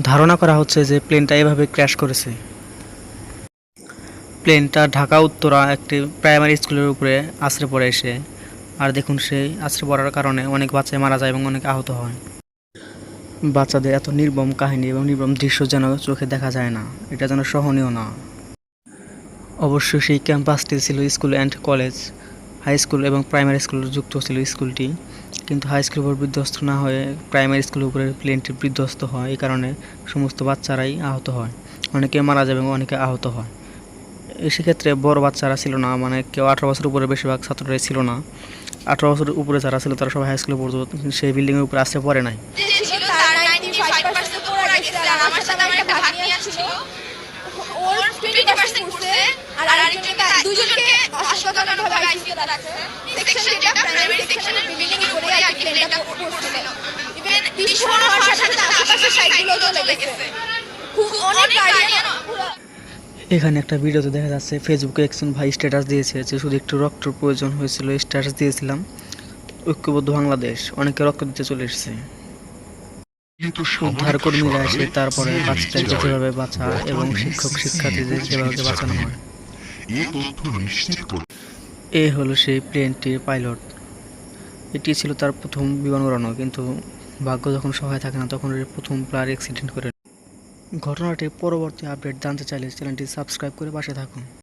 ধারণা করা হচ্ছে যে প্লেনটা এভাবে ক্র্যাশ করেছে। প্লেনটা ঢাকা উত্তরা একটি প্রাইমারি স্কুলের উপরে আছড়ে পড়ে এসে, আর দেখুন সেই আছড়ে পড়ার কারণে অনেক বাচ্চাই মারা যায় এবং অনেক আহত হয়। বাচ্চাদের এত নির্মম কাহিনী এবং নির্মম দৃশ্য যেন চোখে দেখা যায় না, এটা যেন সহনীয় না। অবশ্যই সেই ক্যাম্পাসটি ছিল school and college, high school এবং প্রাইমারি স্কুল যুক্ত ছিল স্কুলটি। কিন্তু হাই স্কুলের উপর বিধ্বস্ত না হয়ে প্রাইমারি স্কুলের উপরে প্লেনটি বিধ্বস্ত হয়, এই কারণে সমস্ত বাচ্চারাই আহত হয়। অনেকে মারা যাবে এবং অনেকে আহত হয়। সেক্ষেত্রে বড় বাচ্চারা ছিল না মানে কেউ আঠারো বছর উপরে বেশিরভাগ ছাত্ররাই ছিল না। আঠারো বছর উপরে যারা ছিল তারা সবাই হাই স্কুলে পড়তো, সেই বিল্ডিংয়ের উপরে আসতে পড়ে নাই যে ছিল তার 95% পড়ে গেছে আর আমার সাথে আমার একটা ভাগ্নি ছিল ওর 20% পড়ছে আর আরেকজনকে দুজনকে অসাধারণভাবে আইসিইউতে রাখছে সেকশনটা প্রাইমারি সেকশনের বিল্ডিং এ আর কি প্লেনটা পড়ছিল ইভেন বিস্ফোরণ হওয়ার সাথে সাথে সাইডগুলো চলে গেছে। খুব অনেক গাড়ি এখানে একটা ভিডিওতে দেখা যাচ্ছে ফেসবুকে একজন ভাই স্ট্যাটাস দিয়েছে যে শুধু একটু রক্তের প্রয়োজন হয়েছিল স্ট্যাটাস দিয়েছিলাম। ঐক্যবদ্ধ বাংলাদেশ অনেকে রক্ত দিতে চলে এসেছে। উদ্ধার কর্মীরা এসে তারপরে বাচ্চাদেরকে যেভাবে বাঁচা এবং শিক্ষক শিক্ষার্থীদের যেভাবে বাঁচানো হয়। এই তথ্য নিশ্চিত এ হলো সেই প্লেনটির পাইলট। এটি ছিল তার প্রথম বিমান উড়ানো, কিন্তু ভাগ্য যখন সহায় থাকে না, তখন প্রথম প্লার অ্যাক্সিডেন্ট করে। ঘটনাটি পরবর্তী আপডেট জানতে চাইলে চ্যানেলটি সাবস্ক্রাইব করে পাশে থাকুন।